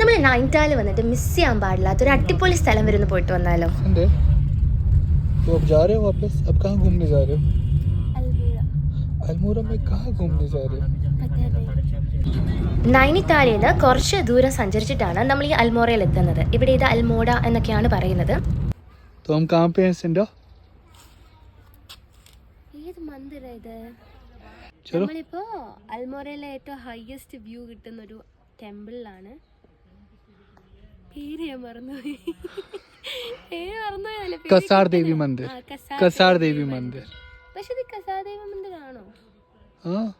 നമ്മൾ നൈന്റാൽ വന്നിട്ട് മിസ് ചെയ്യാൻ പാടില്ലാത്ത ഒരു അടിപൊളി സ്ഥലം വരുന്ന പോയിട്ട് വന്നാലോ? നൈനിത്താലിൽ നിന്ന് കുറച്ച് ദൂരം സഞ്ചരിച്ചിട്ടാണ് നമ്മൾ ഈ അൽമോറയിൽ എത്തുന്നത്. ഇവിടെ ഇത് അൽമോഡ എന്നൊക്കെയാണ് പറയുന്നത്. നമ്മളിപ്പോ അൽമോറയിലെ ഏറ്റവും ഹയസ്റ്റ് വ്യൂ കിട്ടുന്ന ഒരു ടെമ്പിളിലാണ് കസാർ ദേവി മന്ദിർ. കസാർ ദേവി മന്ദിർ. ആ.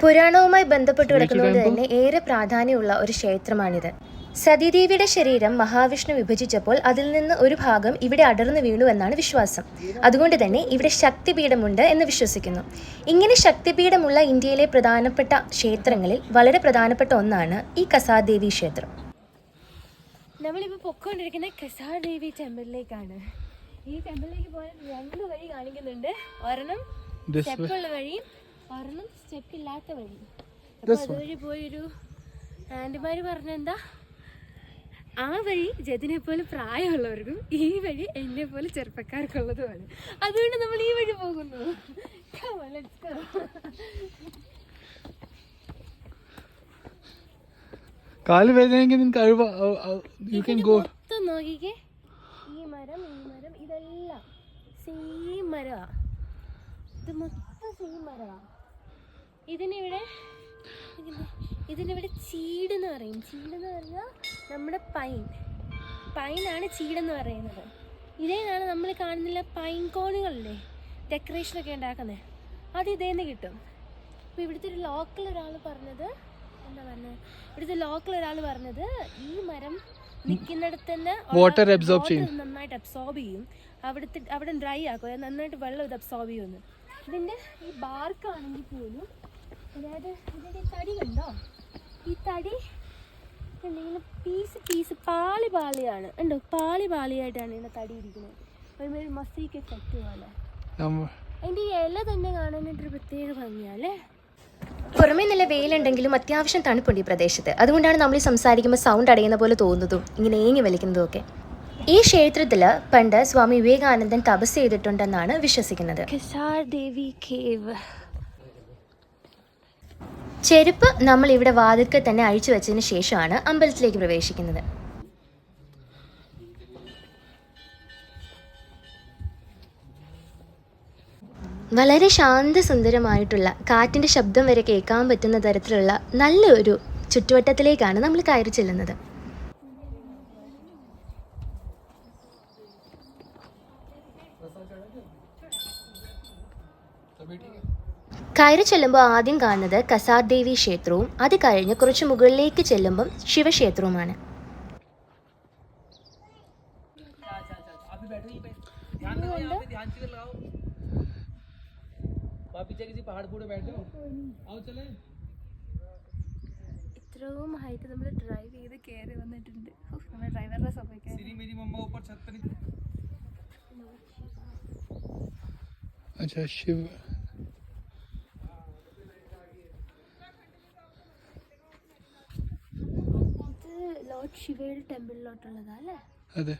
പുരാണവുമായി ബന്ധപ്പെട്ട് കിടക്കുന്നത് തന്നെ ഏറെ പ്രാധാന്യമുള്ള ഒരു ക്ഷേത്രമാണിത്. സതീദേവിയുടെ ശരീരം മഹാവിഷ്ണു വിഭജിച്ചപ്പോൾ അതിൽ നിന്ന് ഒരു ഭാഗം ഇവിടെ അടർന്നു വീണു എന്നാണ് വിശ്വാസം. അതുകൊണ്ട് തന്നെ ഇവിടെ ശക്തിപീഠമുണ്ട് എന്ന് വിശ്വസിക്കുന്നു. ഇങ്ങനെ ശക്തിപീഠമുള്ള ഇന്ത്യയിലെ പ്രധാനപ്പെട്ട ക്ഷേത്രങ്ങളിൽ വളരെ പ്രധാനപ്പെട്ട ഒന്നാണ് ഈ കസാദേവി ക്ഷേത്രം. നമ്മളിപ്പോൾ പൊക്കോണ്ടിരിക്കുന്ന കസാർ ദേവി ടെമ്പിളിലേക്കാണ്. ഈ ടെമ്പിളിലേക്ക് പോയാൽ രണ്ട് വഴി കാണിക്കുന്നുണ്ട്. ഒരെണ്ണം സ്റ്റെപ്പുള്ള വഴിയും ഒരെണ്ണം സ്റ്റെപ്പ് ഇല്ലാത്ത വഴി അപ്പോൾ അതുവഴി പോയൊരു ആന്റിമാർ പറഞ്ഞെന്താ? ആ വഴി ജതിനെ പോലെ പ്രായമുള്ളവർക്കും ഈ വഴി എന്നെ പോലെ ചെറുപ്പക്കാർക്കുള്ളതുമാണ്. അതുകൊണ്ട് നമ്മൾ ഈ വഴി പോകുന്നു. കാൽ വേദനയെങ്കിൽ നിനക്ക് കഴിവ് യു ക്യാൻ ഗോ നോക്കിക്കേ. ഈ മരം ഈ മരം ഇതെല്ലാം സെയിം ഇത് മൊത്തം സെയിം മരമാ ഇതിനിവിടെ ഇതിനിവിടെ ചീടെന്ന് പറയും. ചീടെന്ന് പറഞ്ഞാൽ നമ്മുടെ പൈൻ പൈനാണ് ചീടെന്ന് പറയുന്നത്. ഇതേനാണ് നമ്മൾ കാണുന്നില്ല പൈൻ കോണുകളില്ലേ? ഡെക്കറേഷനൊക്കെ ഉണ്ടാക്കുന്നത് അത് ഇതേന്ന് കിട്ടും. അപ്പം ഇവിടുത്തെ ഒരു ലോക്കൽ ഒരാൾ പറഞ്ഞത് എന്താ പറഞ്ഞത് ഇവിടുത്തെ ലോക്കൽ ഒരാൾ പറഞ്ഞത് ഈ മരം നിൽക്കുന്നിടത്ത് തന്നെ വാട്ടർ അബ്സോർബ് ചെയ്യും. നന്നായിട്ട് അബ്സോർബ് ചെയ്യും. അവിടുത്തെ അവിടെ ഡ്രൈ ആക്കും. നന്നായിട്ട് വെള്ളം ഇത് അബ്സോർബ് ചെയ്യുമെന്ന് ഇതിന്റെ ഈ ബാർക്കാണെങ്കിൽ പോലും അതായത് ഇതിന്റെ തടി കണ്ടോ? ഈ തടി എന്തെങ്കിലും പീസ് പീസ് പാളി പാളിയാണ്. ഉണ്ടോ പാളി പാളിയായിട്ടാണ് ഇതിന്റെ തടി ഇരിക്കുന്നത്. ഒരുമാതിരി മസീക്ക് എഫക്റ്റ് പോലെ. അതിന്റെ ഇല തന്നെ കാണാനായിട്ടൊരു പ്രത്യേക ഭംഗിയല്ലേ പുറമേ നല്ല വെയിലുണ്ടെങ്കിലും അത്യാവശ്യം തണുപ്പുണ്ട് ഈ പ്രദേശത്ത്. അതുകൊണ്ടാണ് നമ്മൾ ഈ സംസാരിക്കുമ്പോൾ സൗണ്ട് അടയുന്ന പോലെ തോന്നുന്നതും ഇങ്ങനെ ഏങ്ങി വലിക്കുന്നതും ഒക്കെ ഈ ക്ഷേത്രത്തിൽ പണ്ട് സ്വാമി വിവേകാനന്ദൻ തപസ് ചെയ്തിട്ടുണ്ടെന്നാണ് വിശ്വസിക്കുന്നത്. ചെരുപ്പ് നമ്മൾ ഇവിടെ വാതിൽക്കൽ തന്നെ അഴിച്ചു വെച്ചതിന് ശേഷമാണ് അമ്പലത്തിലേക്ക് പ്രവേശിക്കുന്നത്. വളരെ ശാന്തസുന്ദരമായിട്ടുള്ള കാറ്റിന്റെ ശബ്ദം വരെ കേൾക്കാൻ പറ്റുന്ന തരത്തിലുള്ള നല്ലൊരു ചുറ്റുവട്ടത്തിലേക്കാണ് നമ്മൾ കയറി ചെല്ലുന്നത് കയറി ചെല്ലുമ്പോൾ ആദ്യം കാണുന്നത് കസാർ ദേവി ക്ഷേത്രവും അത് കഴിഞ്ഞ് കുറച്ച് മുകളിലേക്ക് ചെല്ലുമ്പം ശിവക്ഷേത്രവുമാണ് ഇത്രയും ഹൈറ്റ് നമ്മൾ ഡ്രൈവ് ചെയ്ത് കയറി വന്നിട്ടുണ്ട് നമ്മുടെ ഡ്രൈവറുടെ സഭയ്ക്ക് अच्छा शिव ഇത് ലോർഡ് ശിവയുടെ ടെമ്പിളിലോട്ടുള്ളതാ അല്ലേ അതെ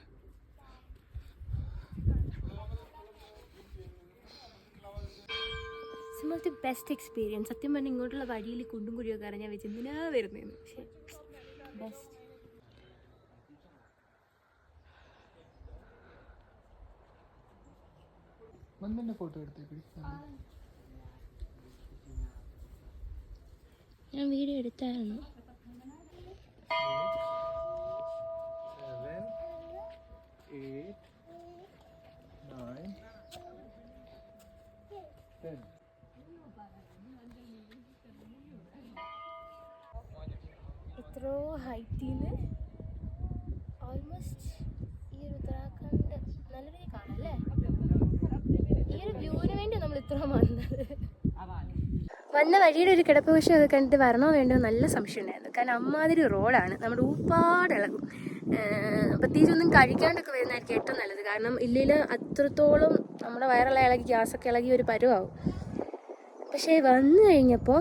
ദി ബെസ്റ്റ് എക്സ്പീരിയൻസ് സത്യം പറഞ്ഞാൽ ഇങ്ങോട്ടുള്ള വഴിയിൽ കുണ്ടും കുഴിയൊക്കെ അറിഞ്ഞാൽ വെച്ച് എന്തിനാ വരുന്നതെന്ന് പക്ഷേ ബെസ്റ്റ് വന്നെ ഫോട്ടോ എടുത്തേക്ക്. ഞാൻ വീഡിയോ എടുത്തായിരുന്നു. ഹൈറ്റിൽ ഓൾമോസ്റ്റ് ഈ ഒരു ഉത്തരാഖണ്ഡ് നല്ല രീതിയിൽ കാണാം അല്ലേ? ഈ ഒരു വ്യൂവിന് വേണ്ടി നമ്മൾ ഇത്ര വന്നത്. വന്ന വഴിയുടെ ഒരു കിടപ്പ് വശം ഒക്കെ കണ്ടിട്ട് വരണോ വേണ്ടോ നല്ല സംശയം ഉണ്ടായിരുന്നു. കാരണം അമ്മാതിരി റോഡാണ്. നമ്മുടെ ഊപ്പാടിളകും പ്രത്യേകിച്ചൊന്നും കഴിക്കാണ്ടൊക്കെ വരുന്നതായിരിക്കും ഏറ്റവും നല്ലത്. കാരണം ഇല്ലെങ്കിൽ അത്രത്തോളം നമ്മുടെ വയറെല്ലാം ഇളകി ഗ്യാസൊക്കെ ഇളകി ഒരു പരുവാകും പക്ഷേ വന്നു കഴിഞ്ഞപ്പോൾ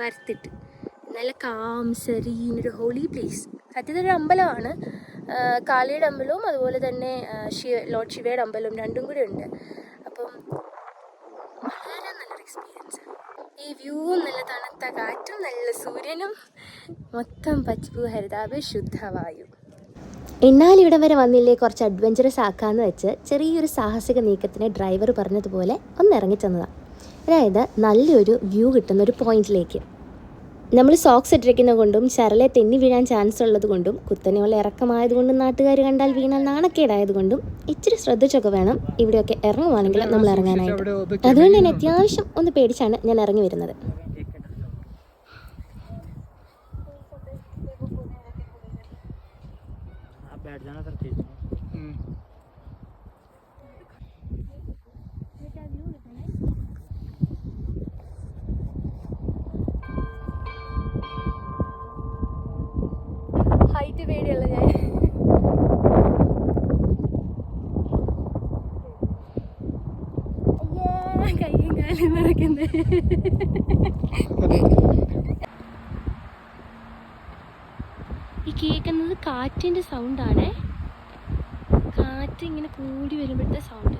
വരത്തിട്ട്. നല്ല കാം സെറീൻ ഒരു ഹോളി പ്ലേസ് സത്യത്തിൽ ഒരു അമ്പലമാണ്. കാളിയുടെ അമ്പലവും അതുപോലെ തന്നെ ശിവ ലോർഡ് ശിവയുടെ അമ്പലവും രണ്ടും കൂടെ ഉണ്ട്. അപ്പം വളരെ നല്ലൊരു എക്സ്പീരിയൻസ് ഈ വ്യൂവും നല്ല തണുത്ത കാറ്റും നല്ല സൂര്യനും മൊത്തം പച്ചപ്പ് ഹരിതാപ് ശുദ്ധവായു. എന്നാൽ ഇവിടെ വരെ വന്നില്ലേ കുറച്ച് അഡ്വഞ്ചറസ് ആക്കാന്ന് വെച്ച് ചെറിയൊരു സാഹസിക നീക്കത്തിന് ഡ്രൈവർ പറഞ്ഞതുപോലെ ഒന്ന് ഇറങ്ങിച്ചെന്നതാണ് അതായത് നല്ലൊരു വ്യൂ കിട്ടുന്ന ഒരു പോയിന്റിലേക്ക് നമ്മൾ സോക്സ് ഇട്ടിരിക്കുന്നത് കൊണ്ടും ചരലെ തെന്നി വീഴാൻ ചാൻസ് ഉള്ളത് കൊണ്ടും കുത്തനെയുള്ള ഇറക്കമായതുകൊണ്ടും നാട്ടുകാർ കണ്ടാൽ വീണാൽ നാണക്കേടായതുകൊണ്ടും ഇച്ചിരി ശ്രദ്ധിച്ചൊക്കെ വേണം ഇവിടെയൊക്കെ ഇറങ്ങുവാണെങ്കിൽ നമ്മൾ ഇറങ്ങാനായിട്ട്. അതുകൊണ്ട് തന്നെ അത്യാവശ്യം ഒന്ന് പേടിച്ചാണ് ഞാൻ ഇറങ്ങി വരുന്നത്. കയ്യും കാലും വിറയ്ക്കുന്നെ. ഈ കേൾക്കുന്നത് കാറ്റിന്റെ സൗണ്ടാണ് കാറ്റ് ഇങ്ങനെ കൂടി വരുമ്പോഴത്തെ സൗണ്ട്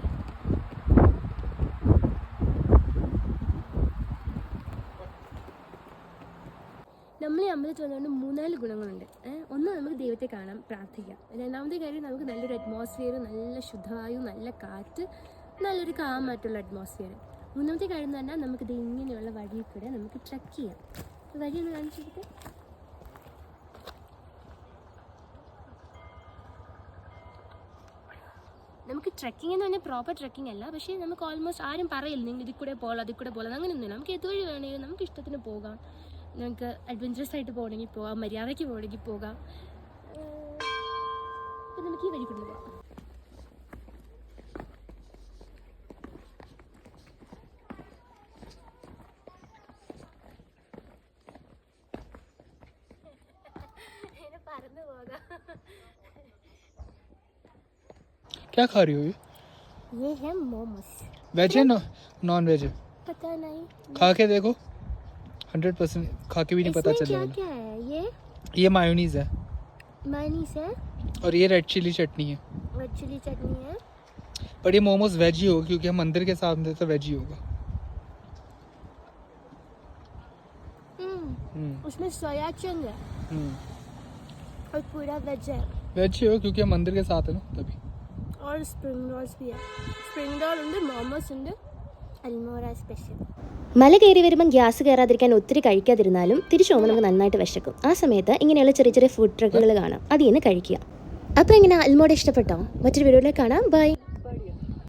നമ്മൾ ഈ അമ്പലത്തിൽ വന്നുകൊണ്ട് മൂന്നാൽ ഗുണങ്ങളുണ്ട്. ഒന്ന് നമുക്ക് ദൈവത്തെ കാണാം പ്രാർത്ഥിക്കാം. രണ്ടാമത്തെ കാര്യം നമുക്ക് നല്ലൊരു അറ്റ്മോസ്ഫിയർ നല്ല ശുദ്ധവായു നല്ല കാറ്റ് നല്ലൊരു കാമായിട്ടുള്ള അറ്റ്മോസ്ഫിയർ മൂന്നാമത്തെ കാര്യം എന്ന് പറഞ്ഞാൽ നമുക്ക് ഇത് ഇങ്ങനെയുള്ള വഴിയിൽ കൂടെ നമുക്ക് ട്രക്ക് ചെയ്യാം. വഴി ഒന്ന് കാണിച്ചിട്ട് നമുക്ക് ട്രക്കിംഗ് എന്ന് പറഞ്ഞാൽ പ്രോപ്പർ ട്രക്കിംഗ് അല്ല. പക്ഷേ നമുക്ക് ഓൾമോസ്റ്റ് ആരും പറയില്ല നിങ്ങൾ ഇതിൽ കൂടെ പോകാം അതിൽ കൂടെ പോകാം അങ്ങനെയൊന്നുമില്ല. നമുക്ക് ഏതുവഴി വേണമെങ്കിലും നമുക്ക് ഇഷ്ടത്തിന് പോകാം. നമുക്ക് അഡ്വഞ്ചറസ് ആയിട്ട് പോകണമെങ്കിൽ പോകാം മര്യാദയ്ക്ക് പോകണമെങ്കിൽ പോകാം. അപ്പം നമുക്ക് ഈ വഴി കൊണ്ട് क्या खा रही हो ये? ये है मोमोस वेज है ना? नॉन वेज है। पता नहीं। खा के देखो। हंड्रेड परसेंट खा के भी नहीं पता चलेगा। क्या, क्या है? ये? ये मायोनीज है। मायोनीज है? और ये रेड चिली चटनी है। रेड चिली चटनी है। पर ये मोमोस वेज ही होगा क्योंकि हम मंदिर के साथ में तो वेज ही होगा। हम्म। हम्म। उसमें सोया चंग है। हम्म। और पूरा वेज है वेज ही होगा क्योंकि हम मंदिर के साथ है ना तभी और स्प्रिंग रोल्स भी है स्प्रिंग रोल ഉണ്ട് മോമോസ് ഉണ്ട് അൽമോറ സ്പെഷ്യൽ മല കയറി വരുമ്പം ഗ്യാസ് കയറാതിരിക്കാൻ ഒത്തിരി കഴിക്കാതിരുന്നാലും തിരിച്ചു പോകുമ്പോൾ നമുക്ക് നന്നായിട്ട് വിശക്കും ആ സമയത്ത് ഇങ്ങനെയുള്ള ചെറിയ ചെറിയ ഫുഡ് ട്രക്കുകൾ കാണാം അതിൽ നിന്ന് കഴിക്കുക അപ്പോൾ എങ്ങനെ അൽമോടെ ഇഷ്ടപ്പെട്ടോ മറ്റൊരു വീഡിയോയിലേക്ക് കാണാം ബൈ